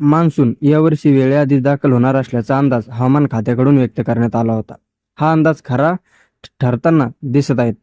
Monsoon यावर्षी वेळेआधी दाखल होणार असल्याचा अंदाज हवामान खात्याकडून व्यक्त करण्यात आला होता. हा अंदाज खरा ठरताना दिसत आहेत.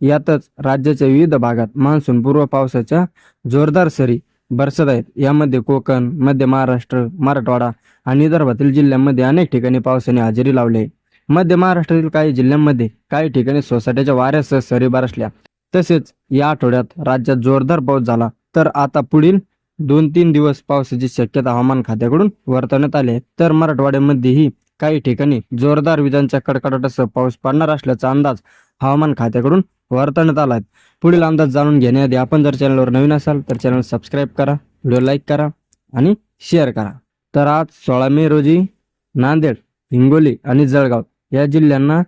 यातच राज्याच्या विविध भागात मान्सून पूर्व पावसाच्या जोरदार सरी बरसत आहेत. यामध्ये कोकण मध्य महाराष्ट्र मराठवाडा आणि विदर्भातील जिल्ह्यांमध्ये अनेक ठिकाणी पावसाने हजेरी लावली आहे. मध्य महाराष्ट्रातील काही जिल्ह्यांमध्ये काही ठिकाणी सोसाट्याच्या वाऱ्यासह सरी बरसल्या. तसेच या आठवड्यात राज्यात जोरदार पाऊस झाला. तर आता पुढील दोन तीन दिवस पावसाची शक्यता हवामान खात्याकडून वर्तवण्यात आली तर मराठवाड्यामध्येही काही ठिकाणी जोरदार विजांच्या कडकडाटासह पाऊस पडणार असल्याचा अंदाज हवामान खात्याकडून वर्तवण्यात आला आहे. पुढील अंदाज जाणून घेण्याआधी आपण जर चॅनलवर नवीन असाल तर चॅनल सबस्क्राईब करा व्हिडिओ लाईक करा आणि शेअर करा. तर आज सोळा मे रोजी नांदेड हिंगोली आणि जळगाव या जिल्ह्यांना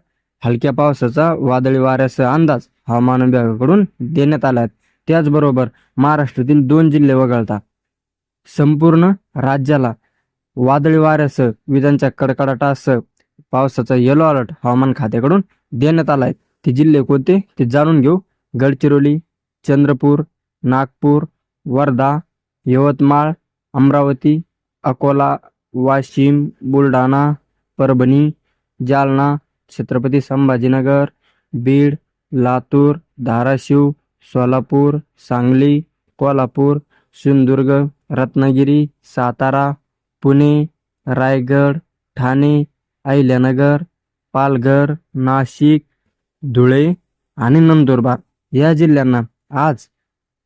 हलक्या पावसाचा वादळी वाऱ्यासह अंदाज हवामान विभागाकडून देण्यात आला आहे. त्याचबरोबर महाराष्ट्रातील दोन जिल्हे वगळता. संपूर्ण राज्याला वादळी वाऱ्यासह विजांच्या कडकडाटासह पावसाचा येलो अलर्ट हवामान खात्याकडून देण्यात आला आहे. ते जिल्हे कोणते? ते जाणून घेऊ. गडचिरोली चंद्रपूर नागपूर वर्धा यवतमाळ अमरावती अकोला वाशिम बुलढाणा परभणी जालना छत्रपती संभाजीनगर बीड लातूर धाराशिव सोलापूर सांगली कोल्हापूर सिंधुदुर्ग रत्नागिरी सातारा पुणे रायगड ठाणे अहिल्यानगर पालघर नाशिक धुळे आणि नंदुरबार या जिल्ह्यांना आज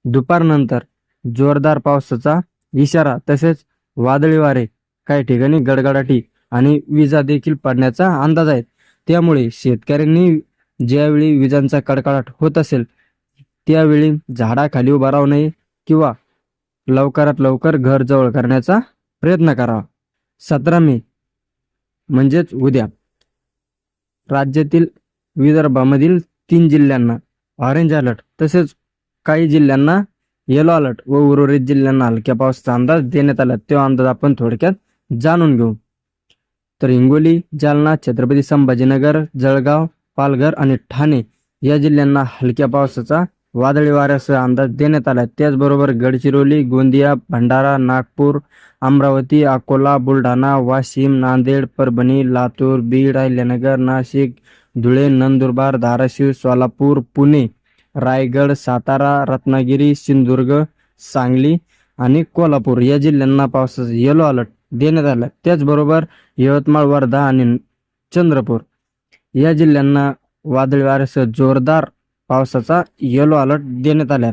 दुपारनंतर जोरदार पावसाचा इशारा तसेच वादळी वारे काही ठिकाणी गडगडाटी आणि विजा देखील पडण्याचा अंदाज आहे. त्यामुळे शेतकऱ्यांनी ज्यावेळी विजांचा कडकडाट होत असेल त्यावेळी झाडाखाली उभा राहू नये किंवा लवकरात लवकर घर जवळ करण्याचा प्रयत्न करावा सतरा मे म्हणजेच उद्या. राज्यातील विदर्भामधील तीन जिल्ह्यांना ऑरेंज अलर्ट तसेच काही जिल्ह्यांना येलो अलर्ट व उर्वरित जिल्ह्यांना हलक्या पावसाचा अंदाज देण्यात आला तो अंदाज आपण थोडक्यात जाणून घेऊ. तर हिंगोली जालना छत्रपती संभाजीनगर जळगाव पालघर आणि ठाणे या जिल्ह्यांना हलक्या पावसाचा वादळी वाऱ्यासह अंदाज देण्यात आला त्याचबरोबर गडचिरोली गोंदिया भंडारा नागपूर अमरावती अकोला बुलढाणा वाशिम नांदेड परभणी लातूर बीड अहिल्यानगर नाशिक धुळे नंदुरबार धाराशिव सोलापूर पुणे रायगड सातारा रत्नागिरी सिंधुदुर्ग सांगली आणि कोल्हापूर या जिल्ह्यांना पावसाचा येलो अलर्ट देण्यात आला त्याचबरोबर यवतमाळ वर्धा आणि चंद्रपूर या जिल्ह्यांना वादळी वाऱ्यासह जोरदार पावसाचा येलो अलर्ट देण्यात आला